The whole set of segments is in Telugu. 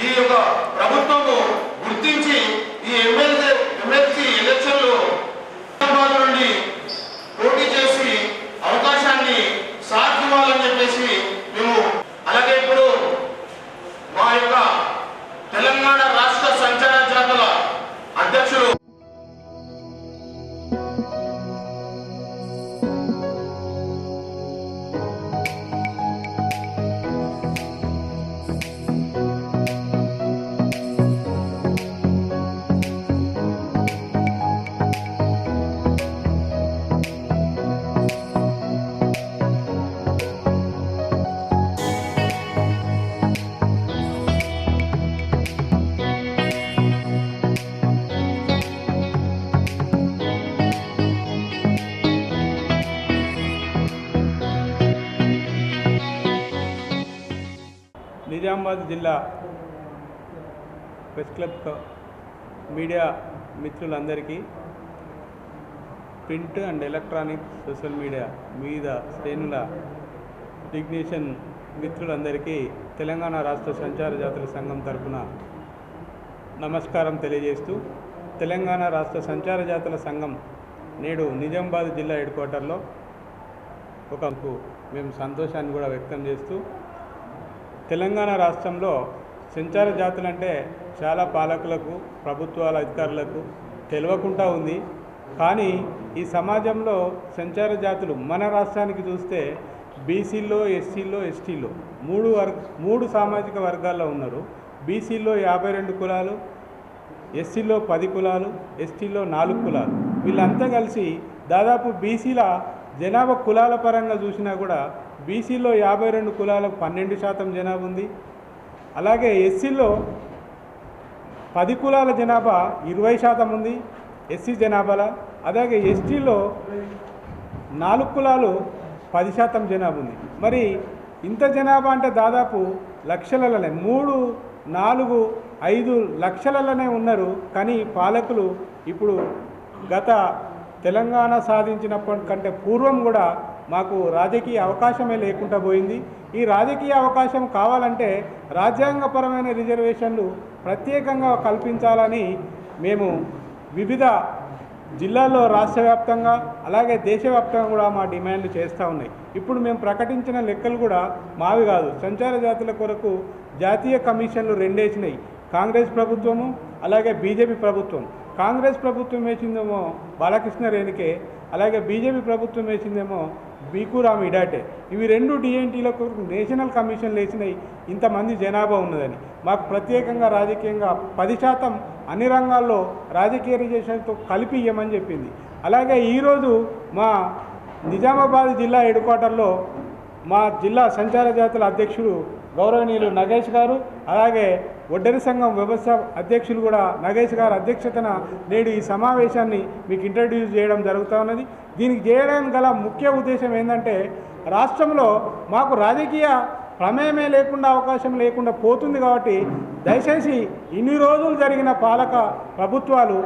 ఈ యొక్క ప్రభుత్వము గుర్తించి ఈ ఎమ్మెల్యే నిజామాబాద్ జిల్లా ప్రెస్ క్లబ్ మీడియా మిత్రులందరికీ print and electronic social media మీద శ్రేణుల డిగ్నేషన్ మిత్రులందరికీ తెలంగాణ రాష్ట్ర సంచార జాతర సంఘం తరపున నమస్కారం తెలియజేస్తూ తెలంగాణ రాష్ట్ర సంచార జాతర సంఘం నేడు నిజామాబాద్ జిల్లా హెడ్ క్వార్టర్లో ఒక మేము సంతోషాన్ని కూడా వ్యక్తం చేస్తూ తెలంగాణ రాష్ట్రంలో సంచార జాతులంటే చాలా పాలకులకు ప్రభుత్వాల అధికారులకు తెలియకుండా ఉంది. కానీ ఈ సమాజంలో సంచార జాతులు మన రాష్ట్రానికి చూస్తే బీసీల్లో ఎస్సీల్లో ఎస్టీలో మూడు వర్గ మూడు సామాజిక వర్గాల్లో ఉన్నారు. బీసీలో యాభై రెండు కులాలు ఎస్సీలో పది కులాలు ఎస్టీలో నాలుగు కులాలు. వీళ్ళంతా కలిసి దాదాపు బీసీల జనాభా కులాల పరంగా చూసినా కూడా బీసీలో యాభై రెండు కులాలకు పన్నెండు శాతం జనాభా ఉంది. అలాగే ఎస్సీలో పది కులాల జనాభా ఇరవై శాతం ఉంది ఎస్సీ జనాభాలో. అలాగే ఎస్టీలో నాలుగు కులాలు పది శాతం జనాభా ఉంది. మరి ఇంత జనాభా అంటే దాదాపు లక్షలలోనే మూడు నాలుగు ఐదు లక్షలలోనే ఉన్నారు. కానీ పాలకులు ఇప్పుడు గత తెలంగాణ సాధించినప్పటి కంటే పూర్వం కూడా మాకు రాజకీయ అవకాశమే లేకుండా పోయింది. ఈ రాజకీయ అవకాశం కావాలంటే రాజ్యాంగపరమైన రిజర్వేషన్లు ప్రత్యేకంగా కల్పించాలని మేము వివిధ జిల్లాల్లో రాష్ట్ర వ్యాప్తంగా అలాగే దేశవ్యాప్తంగా కూడా మా డిమాండ్లు చేస్తూ ఉన్నాయి. ఇప్పుడు మేము ప్రకటించిన లెక్కలు కూడా మావి కాదు. సంచార జాతుల కొరకు జాతీయ కమిషన్లు రెండేసినాయి. కాంగ్రెస్ ప్రభుత్వము అలాగే బీజేపీ ప్రభుత్వం. కాంగ్రెస్ ప్రభుత్వం వేసిందేమో బాలకృష్ణ రేణుకే అలాగే బీజేపీ ప్రభుత్వం వేసిందేమో బీకురామ్ ఇడాటే. ఇవి రెండు డిఎన్టీలకు నేషనల్ కమిషన్లు వేసినాయి ఇంతమంది జనాభా ఉన్నదని. మాకు ప్రత్యేకంగా రాజకీయంగా పది శాతం అన్ని రంగాల్లో రాజకీయ రిజర్వేషన్తో కలిపి ఇవ్వమని చెప్పింది. అలాగే ఈరోజు మా నిజామాబాద్ జిల్లా హెడ్ క్వార్టర్లో మా జిల్లా సంచార జాతుల అధ్యక్షుడు గౌరవనీయులు నగేష్ గారు అలాగే ఒడ్డరి సంఘం వ్యవస్థ అధ్యక్షులు కూడా నగేష్ గారు అధ్యక్షతన నేడు ఈ సమావేశాన్ని మీకు ఇంట్రడ్యూస్ చేయడం జరుగుతూ ఉన్నది. దీనికి చేయడానికి గల ముఖ్య ఉద్దేశం ఏంటంటే రాష్ట్రంలో మాకు రాజకీయ ప్రమేయమే లేకుండా అవకాశం లేకుండా పోతుంది కాబట్టి దయచేసి ఇన్ని రోజులు జరిగిన పాలక ప్రభుత్వాలు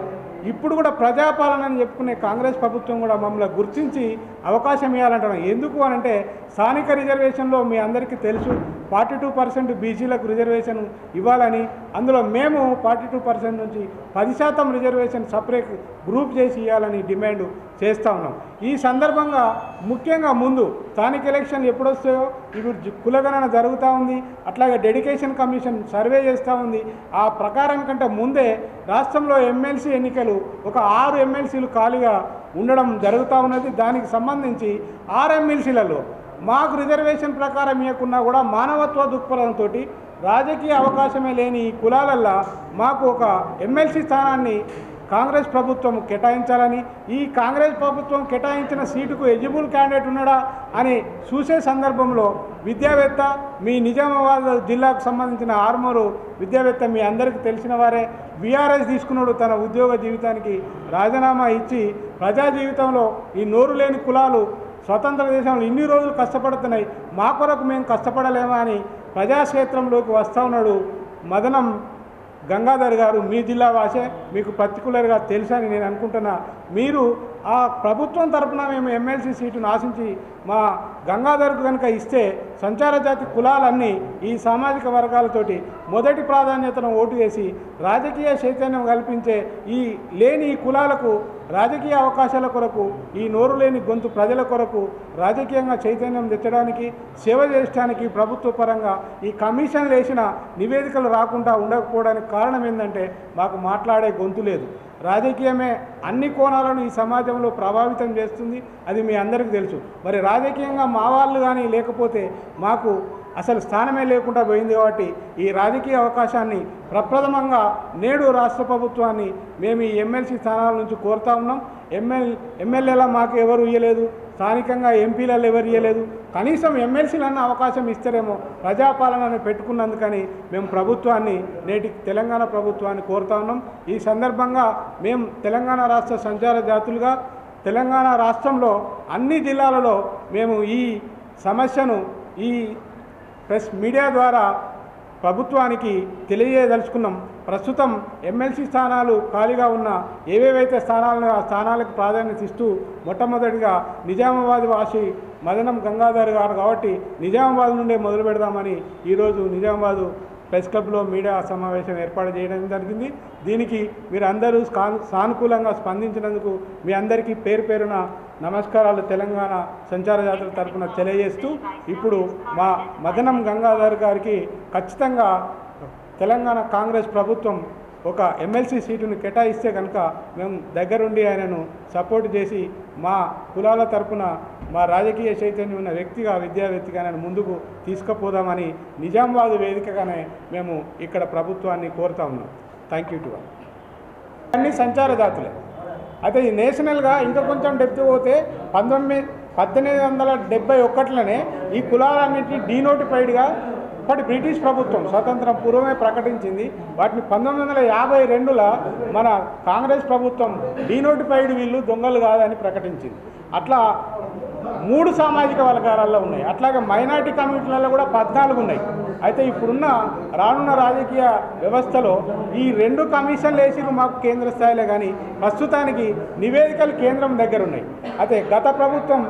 ఇప్పుడు కూడా ప్రజాపాలన అని చెప్పుకునే కాంగ్రెస్ ప్రభుత్వం కూడా మమ్మల్ని గుర్తించి అవకాశం ఇవ్వాలంటున్నాం ఎందుకు అని అంటే స్థానిక రిజర్వేషన్లో మీ అందరికీ తెలుసు ఫార్టీ టూ పర్సెంట్ బీసీలకు రిజర్వేషన్ ఇవ్వాలని అందులో మేము ఫార్టీ టూ పర్సెంట్ నుంచి పది శాతం రిజర్వేషన్ సపరేట్ గ్రూప్ చేసి ఇవ్వాలని డిమాండ్ చేస్తూ ఉన్నాం. ఈ సందర్భంగా ముఖ్యంగా ముందు స్థానిక ఎలక్షన్లు ఎప్పుడొస్తాయో ఇప్పుడు కులగణన జరుగుతూ ఉంది అట్లాగే డెడికేషన్ కమిషన్ సర్వే చేస్తూ ఉంది. ఆ ప్రకారం కంటే ముందే రాష్ట్రంలో ఎమ్మెల్సీ ఎన్నికలు ఒక ఆరు ఎమ్మెల్సీలు ఖాళీగా ఉండడం జరుగుతూ ఉన్నది. దానికి సంబంధించి ఆర్ఎంఎల్సీలలో మాకు రిజర్వేషన్ ప్రకారం ఇవ్వకున్నా కూడా మానవత్వ దృక్పథంతో రాజకీయ అవకాశమే లేని ఈ కులాలల్లో మాకు ఒక ఎమ్మెల్సీ స్థానాన్ని కాంగ్రెస్ ప్రభుత్వం కేటాయించాలని ఈ కాంగ్రెస్ ప్రభుత్వం కేటాయించిన సీటుకు ఎలిజిబుల్ క్యాండిడేట్ ఉన్నాడా అని చూసే సందర్భంలో విద్యావేత్త మీ నిజామాబాద్ జిల్లాకు సంబంధించిన ఆర్మూరు విద్యావేత్త మీ అందరికీ తెలిసిన వారే. బీఆర్ఎస్ తీసుకున్నాడు తన ఉద్యోగ జీవితానికి రాజీనామా ఇచ్చి ప్రజా జీవితంలో ఈ నోరు లేని కులాలు స్వతంత్ర దేశంలో ఇన్ని రోజులు కష్టపడుతున్నాయి. మా కొరకు మేము కష్టపడలేమా అని ప్రజాక్షేత్రంలోకి వస్తూ ఉన్నాడు మదనం గంగాధర్ గారు మీ జిల్లా వాసే మీకు పర్టికులర్గా తెలుసని నేను అనుకుంటున్నా. మీరు ఆ ప్రభుత్వం తరపున మేము ఎమ్మెల్సీ సీటును ఆశించి మా గంగాధర్కు కనుక ఇస్తే సంచార జాతి కులాలన్నీ ఈ సామాజిక వర్గాలతోటి మొదటి ప్రాధాన్యతను ఓటు వేసి రాజకీయ చైతన్యం కల్పించే ఈ లేని ఈ కులాలకు రాజకీయ అవకాశాల కొరకు ఈ నోరు లేని గొంతు ప్రజల కొరకు రాజకీయంగా చైతన్యం తెచ్చడానికి సేవ చేయడానికి ప్రభుత్వ పరంగా ఈ కమిషన్లు వేసిన నివేదికలు రాకుండా ఉండకపోవడానికి కారణం ఏంటంటే మాకు మాట్లాడే గొంతు లేదు. రాజకీయమే అన్ని కోణాలు కోణాలను ఈ సమాజంలో ప్రభావితం చేస్తుంది అది మీ అందరికీ తెలుసు. మరి రాజకీయంగా మా వాళ్ళు కానీ లేకపోతే మాకు అసలు స్థానమే లేకుండా పోయింది కాబట్టి ఈ రాజకీయ అవకాశాన్ని ప్రప్రథమంగా నేడు రాష్ట్ర ప్రభుత్వాన్ని మేము ఈ ఎమ్మెల్సీ స్థానాల నుంచి కోరుతా ఉన్నాం. ఎమ్మెల్ ఎమ్మెల్యేలా మాకు ఎవరు ఇయ్యలేదు. స్థానికంగా ఎంపీలలో ఎవరు ఇవ్వలేదు కనీసం ఎమ్మెల్సీలన్న అవకాశం ఇస్తారేమో ప్రజాపాలనని పెట్టుకున్నందుకని మేము ప్రభుత్వాన్ని నేటి తెలంగాణ ప్రభుత్వాన్ని కోరుతా ఉన్నాం. ఈ సందర్భంగా మేము తెలంగాణ రాష్ట్ర సంచార జాతులుగా తెలంగాణ రాష్ట్రంలో అన్ని జిల్లాలలో మేము ఈ సమస్యను ఈ ప్రెస్ మీడియా ద్వారా ప్రభుత్వానికి తెలియదలుచుకున్నాం ప్రస్తుతం ఎమ్మెల్సీ స్థానాలు ఖాళీగా ఉన్న ఏవేవైతే స్థానాలను ఆ స్థానాలకు ప్రాధాన్యత ఇస్తూ మొట్టమొదటిగా నిజామాబాద్ వాసి మదనం గంగాధర్ గారు కాబట్టి నిజామాబాద్ నుండే మొదలు పెడదామని ఈరోజు నిజామాబాదు ప్రెస్ క్లబ్లో మీడియా సమావేశం ఏర్పాటు చేయడం జరిగింది. దీనికి మీరు అందరూ సానుకూలంగా స్పందించినందుకు మీ అందరికీ పేరు పేరున నమస్కారాలు తెలంగాణ సంచార జాతర తరఫున తెలియజేస్తూ ఇప్పుడు మా మదనం గంగాధర్ గారికి ఖచ్చితంగా తెలంగాణ కాంగ్రెస్ ప్రభుత్వం ఒక ఎమ్మెల్సీ సీటును కేటాయిస్తే కనుక మేము దగ్గరుండి ఆయనను సపోర్ట్ చేసి మా కులాల తరపున మా రాజకీయ చైతన్యం ఉన్న వ్యక్తిగా విద్యావేత్తగా నేను ముందుకు తీసుకుపోదామని నిజామాబాద్ వేదికగానే మేము ఇక్కడ ప్రభుత్వాన్ని కోరుతా ఉన్నాం. థ్యాంక్ యూ టు అన్ని సంచారజాతులే అయితే ఈ నేషనల్గా ఇంకా కొంచెం డెప్త్ పోతే పంతొమ్మిది పద్దెనిమిది వందల డెబ్బై ఒకటిలోనే ఈ కులాలన్నింటినీ డీనోటిఫైడ్గా ఇప్పటి బ్రిటిష్ ప్రభుత్వం స్వతంత్రం పూర్వమే ప్రకటించింది. వాటిని పంతొమ్మిది వందల యాభై రెండులో మన కాంగ్రెస్ ప్రభుత్వం డీనోటిఫైడ్ వీళ్ళు దొంగలు కాదని ప్రకటించింది. అట్లా మూడు సామాజిక వర్గాలలో ఉన్నాయి. అట్లాగే మైనార్టీ కమ్యూనిటీలలో కూడా పద్నాలుగు ఉన్నాయి. అయితే ఇప్పుడున్న రానున్న రాజకీయ వ్యవస్థలో ఈ రెండు కమిషన్లు వేసిరు మాకు కేంద్ర స్థాయిలో కానీ ప్రస్తుతానికి నివేదికలు కేంద్రం దగ్గర ఉన్నాయి. అయితే గత ప్రభుత్వం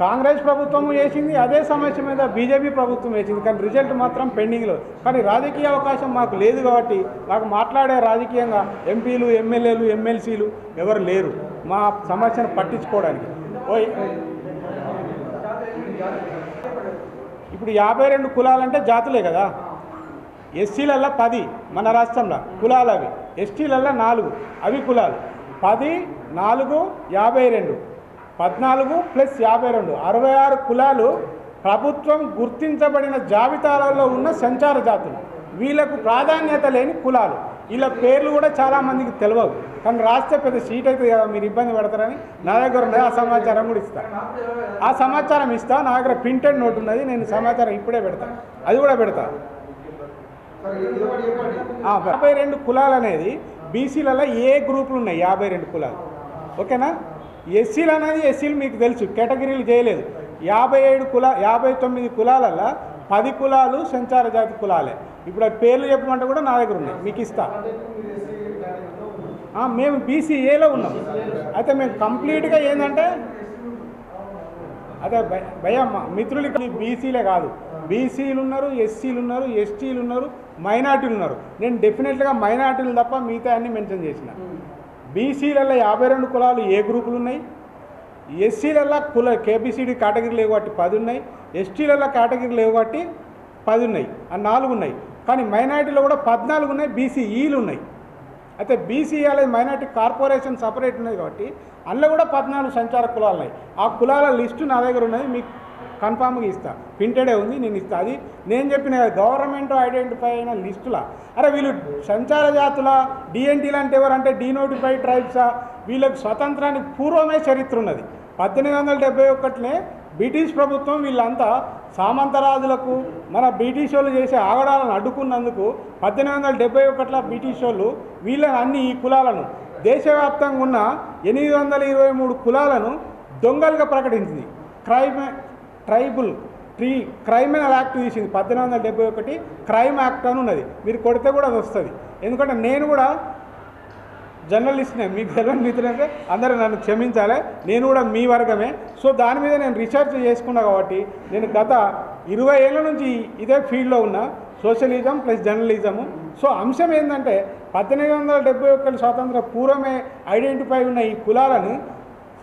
కాంగ్రెస్ ప్రభుత్వం వేసింది అదే సమస్య మీద బీజేపీ ప్రభుత్వం వేసింది. కానీ రిజల్ట్ మాత్రం పెండింగ్లో. కానీ రాజకీయ అవకాశం మాకు లేదు కాబట్టి మాకు మాట్లాడే రాజకీయంగా ఎంపీలు ఎమ్మెల్యేలు ఎమ్మెల్సీలు ఎవరు లేరు. మా సమస్యను పట్టించుకోవడానికి. ఓయ్. ఇప్పుడు యాభై రెండు కులాలంటే జాతులే కదా. ఎస్సీలల్లో పది మన రాష్ట్రంలో. కులాలు అవి ఎస్టీలల్లో నాలుగు. అవి కులాలు. పది నాలుగు యాభై రెండు. పద్నాలుగు ప్లస్ యాభై రెండు. అరవై ఆరు కులాలు ప్రభుత్వం గుర్తించబడిన జాబితాలలో ఉన్న సంచార జాతులు. వీళ్ళకు ప్రాధాన్యత లేని కులాలు. వీళ్ళ పేర్లు కూడా చాలామందికి తెలియవు కానీ రాస్తే పెద్ద సీట్ అవుతుంది కదా మీరు ఇబ్బంది పడతారని నా దగ్గర ఉన్నది ఆ సమాచారం కూడా ఇస్తా. ఆ సమాచారం ఇస్తా నా దగ్గర ప్రింటెడ్ నోట్ ఉన్నది నేను సమాచారం ఇప్పుడే పెడతా. అది కూడా పెడతా. యాభై రెండు కులాలు అనేది బీసీలలో ఏ గ్రూపులు ఉన్నాయి? యాభై రెండు కులాలు. ఓకేనా? ఎస్సీలు అనేది ఎస్సీలు మీకు తెలుసు కేటగిరీలు చేయలేదు. యాభై ఏడు కుల యాభై తొమ్మిది కులాలల్లో పది కులాలు సంచార జాతి కులాలే. ఇప్పుడు పేర్లు చెప్పమంటే కూడా నా దగ్గర ఉన్నాయి మీకు ఇస్తా. మేము బీసీఏలో ఉన్నాం. అయితే మేము కంప్లీట్గా ఏంటంటే అదే భయ- భయ మా- మిత్రులకి బీసీలే కాదు. బీసీలు ఉన్నారు ఎస్సీలు ఉన్నారు ఎస్టీలు ఉన్నారు మైనార్టీలు ఉన్నారు. నేను డెఫినెట్గా మైనార్టీలు తప్ప మిగతా అన్ని మెన్షన్ చేసిన. బీసీలలో యాభై రెండు కులాలు ఏ గ్రూపులు ఉన్నాయి ఎస్సీలలో కుల కేబిసిడి కేటగిరీ లేవు కాబట్టి పది ఉన్నాయి ఎస్టీలలో కేటగిరీ లేవు కాబట్టి పది ఉన్నాయి ఆ నాలుగు ఉన్నాయి కానీ మైనార్టీలో కూడా పద్నాలుగు ఉన్నాయి బీసీఈలు ఉన్నాయి అయితే బీసీ అనేది మైనార్టీ కార్పొరేషన్ సపరేట్ ఉన్నది కాబట్టి అందులో కూడా పద్నాలుగు సంచార కులాలు ఉన్నాయి ఆ కులాల లిస్టు నా దగ్గర ఉన్నది. మీకు కన్ఫామ్గా ఇస్తా. ప్రింటెడే ఉంది నేను ఇస్తా. అది నేను చెప్పిన గవర్నమెంట్ ఐడెంటిఫై అయిన లిస్టులా. అరే వీళ్ళు సంచార జాతుల డిఎన్టీలు అంటే ఎవరంటే డీనోటిఫైడ్ ట్రైబ్సా వీళ్ళకి స్వతంత్రానికి పూర్వమే చరిత్ర ఉన్నది. పద్దెనిమిది వందల డెబ్బై ఒకటినే బ్రిటిష్ ప్రభుత్వం వీళ్ళంతా సామంతరాజులకు మన బ్రిటిష్ వాళ్ళు చేసే ఆగడాలను అడ్డుకున్నందుకు పద్దెనిమిది వందల డెబ్బై ఒకటిలో బ్రిటిష్ వాళ్ళు వీళ్ళని అన్ని ఈ కులాలను దేశవ్యాప్తంగా ఉన్న ఎనిమిది వందల ఇరవై మూడు కులాలను దొంగలుగా ప్రకటించింది. Crime tribal tree criminal act తీసింది. పద్దెనిమిది వందల డెబ్బై ఒకటి క్రైమ్ యాక్ట్ అని ఉన్నది. మీరు కొడితే కూడా అది వస్తుంది. ఎందుకంటే నేను కూడా జర్నలిస్ట్నే మీకు తెలియని మిత్రులంటే అందరూ నన్ను క్షమించాలి. నేను కూడా మీ వర్గమే. సో దాని మీద నేను రీసెర్చ్ చేసుకున్నా కాబట్టి నేను గత ఇరవై ఏళ్ళ నుంచి ఇదే ఫీల్డ్లో ఉన్న. Socialism plus journalism. సో అంశం ఏంటంటే పద్దెనిమిది వందల డెబ్బై ఒకటి స్వాతంత్ర పూర్వమే ఐడెంటిఫై ఉన్న ఈ కులాలను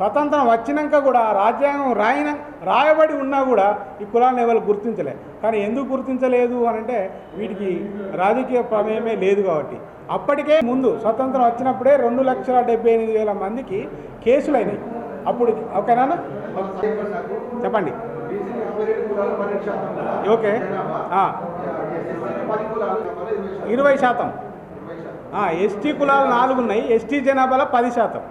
స్వతంత్రం వచ్చినాక కూడా రాజ్యాంగం రాయిన రాయబడి ఉన్నా కూడా ఈ కులాన్ని ఎవరు గుర్తించలే. కానీ ఎందుకు గుర్తించలేదు అని అంటే వీటికి రాజకీయ ప్రమేయమే లేదు కాబట్టి. అప్పటికే ముందు స్వతంత్రం వచ్చినప్పుడే రెండు లక్షల డెబ్బై ఎనిమిది వేల మందికి కేసులు అయినాయి అప్పుడు ఓకేనా చెప్పండి. ఓకే. ఇరవై శాతం. ఎస్టీ కులాలు నాలుగు ఉన్నాయి ఎస్టీ జనాభాలో పది శాతం.